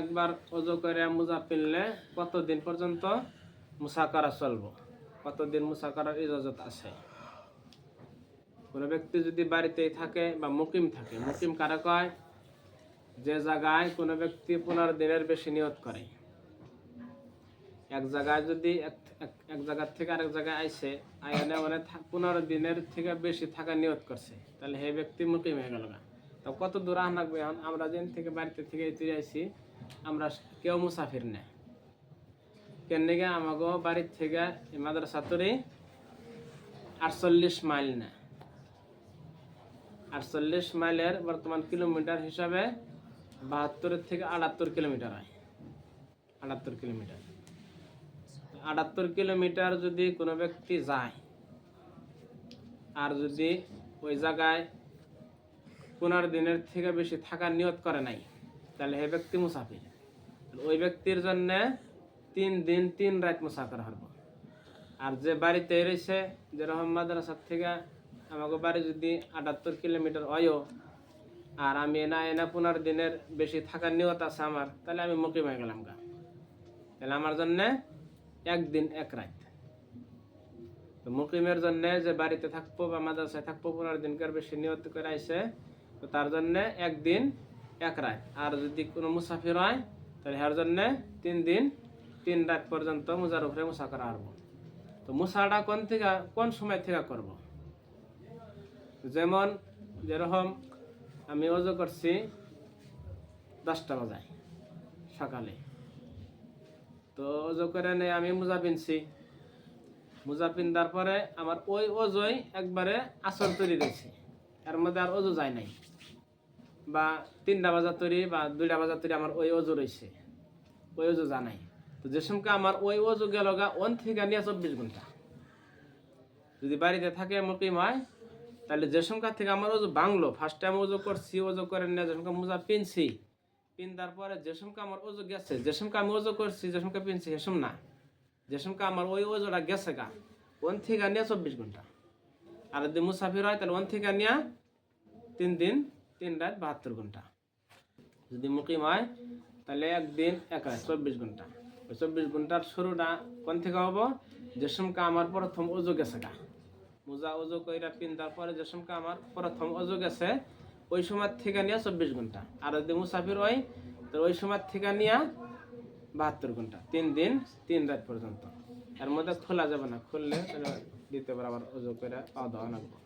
একবার অজু করে মোজা পিনলে কতদিন পর্যন্ত মুসা করা চলবো? কতদিন মুসা করার ইজাজত আছে? কোনো ব্যক্তি যদি বাড়িতেই থাকে বা মুকিম থাকে, মুকিম কারা কয়? যে জায়গায় কোনো ব্যক্তি পনেরো দিনের বেশি নিয়ত করে। এক জায়গায় যদি এক জায়গার থেকে আরেক জায়গায় আইসে, আইনে মানে পনেরো দিনের থেকে বেশি থাকা নিয়ত করছে, তাহলে সেই ব্যক্তি মুকিম হয়ে গেল গা। তো কত দূর আনাকবে এখন আমরা যেন থেকে বাড়িতে থেকে তুই আইসি আমরা কেউ মুসাফির কেন নিগে আমাগো বাড়ির থেকে মাদ্রাসা তরি আটচল্লিশ মাইল না আটচল্লিশ মাইলের বর্তমান কিলোমিটার হিসাবে বাহাত্তরের থেকে আটাত্তর কিলোমিটার হয়। আটাত্তর কিলোমিটার। আটাত্তর কিলোমিটার যদি কোনো ব্যক্তি যায় আর যদি ওই জায়গায় পনেরো দিনের থেকে বেশি থাকার নিয়ত করে নাই তাহলে হে ব্যক্তি মুসাফির। ওই ব্যক্তির জন্য তিন দিন, তিন রাত মুসা করা হবে আর যে বাড়িতে রয়েছে যেরকম মাদ্রাসার থেকে আমাকে বাড়ি যদি আটাত্তর কিলোমিটার হয়ও আর আমি এনা এনা পনেরো দিনের বেশি থাকার নিয়ত আছে আমার, তাহলে আমি মুকিম হয়ে গেলাম গা। তাহলে আমার জন্য একদিন এক রাত। তো মুকিমের জন্য যে বাড়িতে থাকব বা মাদ্রাসায় থাকব, পনেরো দিনকার বেশি নিয়ত করে আইসে তো তার জন্য একদিন এক রাত আর যদি কোনো মুসাফির হয়, তাহলে এর জন্য তিন দিন, তিন রাত পর্যন্ত মোজার উপরে মুসা করা হারবো তো মুসাটা কোন থেকে, কোন সময় থেকে করব? যেমন, যেরকম আমি অজু করছি দশটা বাজায় সকালে। তো অজু করে নেই আমি মোজা পিনছি। মোজা পিন্দার পরে আমার ওই অজয় একবারে আসর তৈরি দিয়েছে। এর মধ্যে আর অজু যায় নাই। বা তিনটা বাজার তৈরি বা দুইটা বাজার তৈরি আমার ওই অজু রয়েছে। ওই অজু জানাই। তো যে সময় আমার ওই অজু গেল গা, ওন থেকে নিয়ে চব্বিশ ঘণ্টা। যদি বাড়িতে থাকে মুকিম হয়, তাহলে যে সংখ্যা থেকে আমার ওজু বাংলো ফার্স্ট টাইম ওজু করছি ওজু করে নিয়ে যে সংখ্যা মোজা পিনছি, পিন্দার পরে যে সংখ্যা আমার ওজু গেছে, যে সংখ্যা আমি ওজু করছি, যে সংখ্যা পিনছি সেসম না। যে সংখ্যা আমার ওই ওজোটা গেছে গা, ওন থেকে নিয়ে চব্বিশ ঘণ্টা। আর যদি মুসাফির হয়, তাহলে ওন থেকে নিয়ে তিন দিন তিন রাত বাহাত্তর ঘণ্টা। যদি মুকিম হয়, তাহলে একদিন এক রাত চব্বিশ ঘণ্টা। ওই চব্বিশ ঘণ্টার শুরুটা কোন থেকে হব? যে সমকা আমার প্রথম অজু গেছে গা। মোজা অজু কইরা পিন্দার পরে যে সমকা আমার প্রথম অজু গেছে, ওই সময় থেকে নিয়ে চব্বিশ ঘণ্টা। আর যদি মুসাফির হয় তো ওই সময় থেকে নিয়ে বাহাত্তর ঘণ্টা। তিন দিন, তিন রাত পর্যন্ত। এর মধ্যে খোলা যাবে না, খুললে দিতে পারে আবার অজু করে পাওয়া দাওয়া লাগবে।